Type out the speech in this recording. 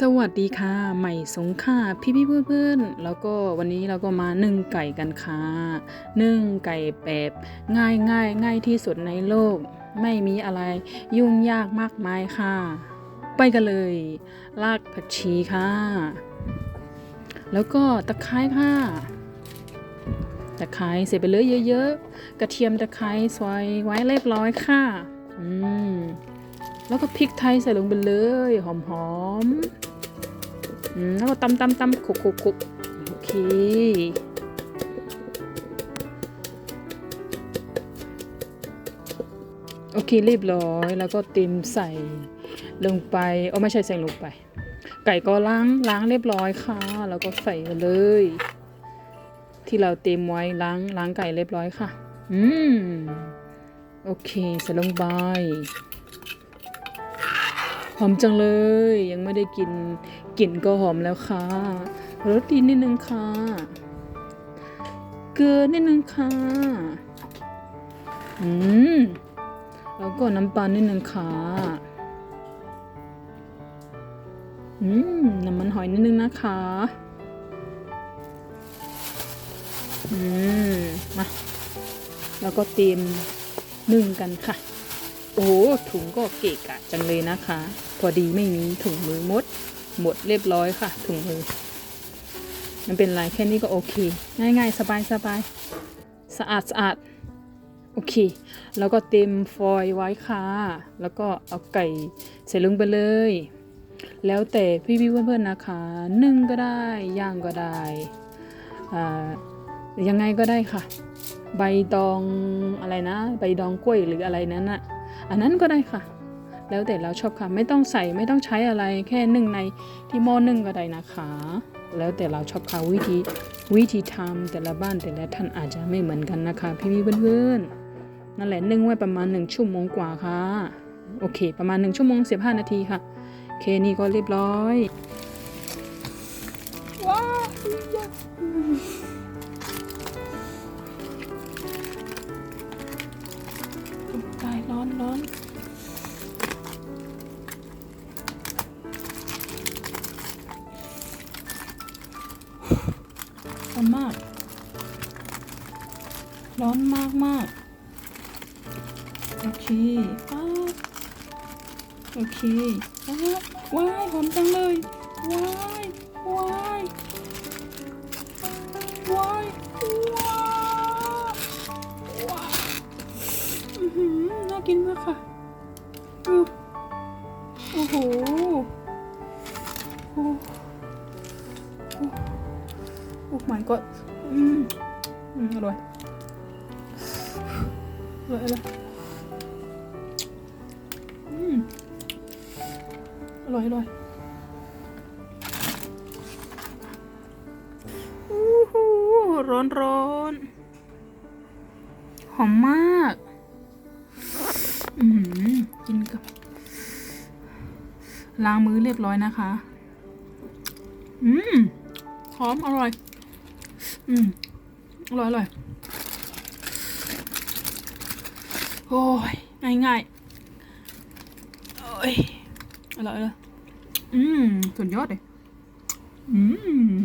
สวัสดีค่ะ ใหม่สงค่ะพี่พี่เพื่อนเพื่อนๆแล้วก็วันนี้เราก็มานึ่งไก่กันค่ะนึ่งไก่แบบง่ายง่ายง่ายที่สุดในโลก ไม่มีอะไรยุ่งยากมากมายค่ะ ไปกันเลย รากผักชีค่ะ แล้วก็ตะไคร้ค่ะตะไคร้ใส่ไปเลยเยอะๆ กระเทียมตะไคร้ซอยไว้เรียบร้อยค่ะ อืม แล้วก็พริกไทยใส่ลงไปเลย หอมๆอืมแล้วก็ตำตำตำคุกคุกคุกโอเค โอเคเรียบร้อยแล้วก็เต็มใส่ลงไปโอ้ไม่ใช่ใส่ลงไป ไก่ก็ล้างล้างเรียบร้อยค่ะ แล้วก็ใส่ไปเลย ที่เราเตรียมไว้ล้างล้างไก่เรียบร้อยค่ะ อืม โอเคใส่ลงไป อมจังเลย ยังไม่ได้กินกลิ่นก็หอมแล้วค่ะรสดีนิดนึงค่ะเกลือนิดนึงค่ะอืมแล้วก็น้ำปลานิดนึงค่ะอืมน้ำมันหอยนิดนึงนะคะอืมมาแล้วก็เตรียมนึ่งกันค่ะ โอ้ถุงก็เกะกะจังเลยนะคะ พอดีไม่มีถุงมือมด หมดเรียบร้อยค่ะ ถุงมือ มันเป็นไรแค่นี้ก็โอเค ง่ายๆ สบายสบายสะอาดสะอาดโอเค แล้วก็เต็มฟอยล์ไว้ค่ะ แล้วก็เอาไก่ใส่ลงไปเลย แล้วแต่พี่ๆเพื่อนๆนะคะ นึ่งก็ได้ ย่างก็ได้อ่ายังไงก็ได้ค่ะ ใบดองอะไรนะ ใบดองกล้วยหรืออะไรนั้นอะ อันนั้นก็ได้ค่ะ แล้วแต่เราชอบค่ะ ไม่ต้องใส่ไม่ต้องใช้อะไรแค่นึ่งในที่หม้อนึ่งก็ได้นะคะ แล้วแต่เราชอบค่ะวิธีวิธีทำแต่ละบ้านแต่ละท่านอาจจะไม่เหมือนกันนะคะ พี่ๆเพื่อนๆนั่นแหละนึ่งไว้ประมาณหนึ่งชั่วโมงกว่าค่ะ โอเค ประมาณหนึ่งชั่วโมงสิบห้านาทีค่ะเคนี่ก็เรียบร้อยว้าว ร้อนร้อนมาก ร้อนมากมากโอเคป๊าโอเคป๊าว้ายหอมจังเลยว้ายว้ายว้าย กินมากค่ะดูโอ้โหโอ้โอ้โอ้ my god อืมอืมอร่อยอร่อยอร่อยอืมอร่อยอร่อยอู้หูร้อนร้อนหอมมาก อืมกินกับล้างมือเรียบร้อยนะคะ อืมหอมอร่อย อืมอร่อยอร่อยโอ้ยง่ายง่ายๆโอ้ยอร่อยอร่อยอืมสุดยอดเลยอืม